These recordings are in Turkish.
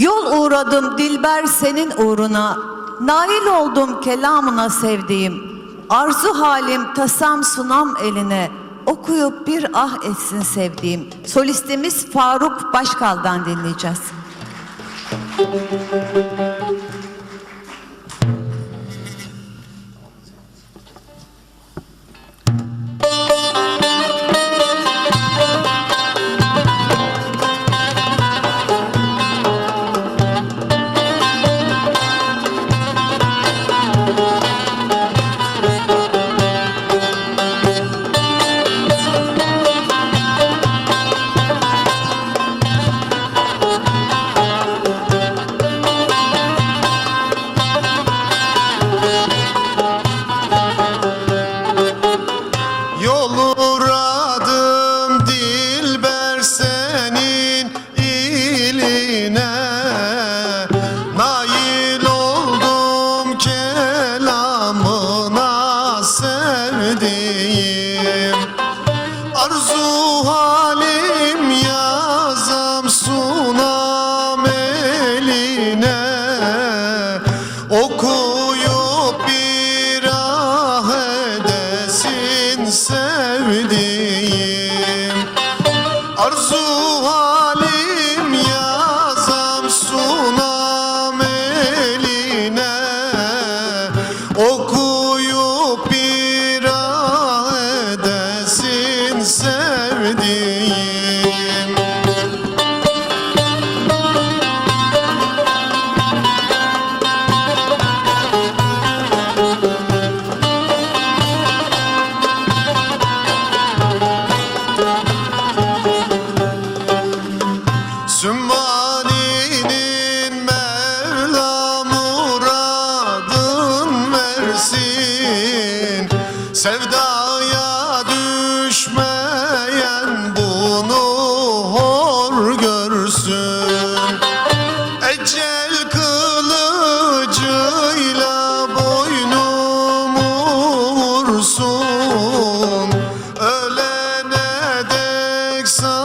Yol uğradım dilber senin uğruna, nail oldum kelamına sevdiğim. Arzu halim tasam sunam eline, okuyup bir ah etsin sevdiğim. Solistimiz Faruk Başkal'dan dinleyeceğiz. Yol iline Nail oldum kelamına sevdiğim. Arzu halim yazam sunam eline. Okuyup bir ah edesin sevdiğim. Arzu halim Sümmani'nin Mevla muradın versin. Sevdaya düşmeyen bunu hor görsün. Ecel kılıcıyla boynumu vursun. Ölene dek sabret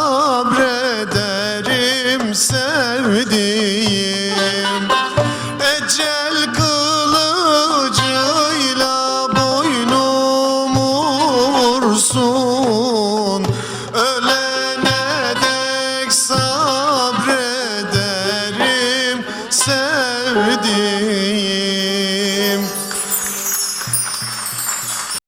sevdim